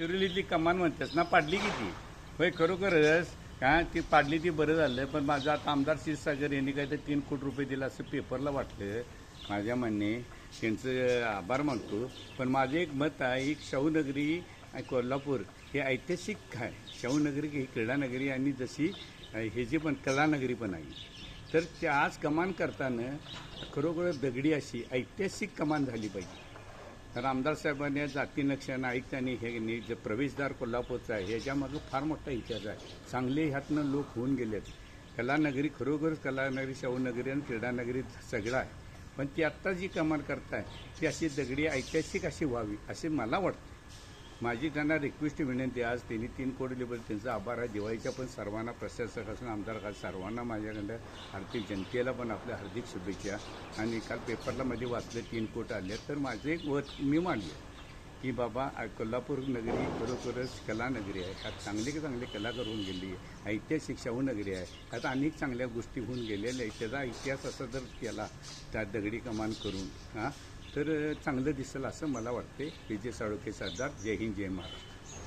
चिरोलीतली कमान म्हणतेस ना पाडली किती? होय खरोखरच का ती पाडली ती बरं झालं पण माझा आता आमदार क्षीरसागर यांनी काय तर तीन कोटी रुपये दिला असं पेपरला वाटलं. माझ्या म्हणणे त्यांचं आभार मानतो. पण माझं एक मत आहे एक शाहूनगरी कोल्हापूर हे ऐतिहासिक आहे शाहूनगरी ही क्रीडानगरी आणि जशी हे जी पण कलानगरी पण आहे. तर त्या आज कमान करताना खरोखर दगडी अशी ऐतिहासिक कमान झाली पाहिजे. तर आमदार साहेबांनी जाती नक्षानं ऐकताना हे जे प्रवेशद्वार कोल्हापूरचं आहे ह्याच्यामधलं फार मोठा इतिहास आहे. चांगले ह्यातनं लोक होऊन गेलेत. कलानगरी खरोखरच कलानगरी शाहूनगरी आणि क्रीडानगरी सगळं आहे. पण ती आत्ता जी कमाल करताय ती अशी दगडी ऐतिहासिक अशी व्हावी असे मला वाटतं. माझी त्यांना रिक्वेस्ट विनंती आज त्यांनी तीन कोटी दिल्याबद्दल त्यांचा आभार आहे. दिवाळीच्या पण सर्वांना प्रशासक असून आमदार खास सर्वांना माझ्याकडं हार्दिक जनतेला पण आपल्या हार्दिक शुभेच्छा. आणि काल पेपरला मध्ये वाचले तीन कोट आले. तर माझे एक वत मी मांडले की बाबा कोल्हापूर नगरी खरोखरच कलानगरी आहे. ह्यात चांगले चांगले कलाकार होऊन गेली? आहे ऐतिहासिक शाहू नगरी आहे. ह्यात अनेक चांगल्या गोष्टी होऊन गेलेल्या आहेत. त्याचा इतिहास असा जर केला त्या दगडी कमान करून हां तर चांगलं दिसेल असं मला वाटते विजय साळुके सरदार. जय हिंद जय महाराष्ट्र.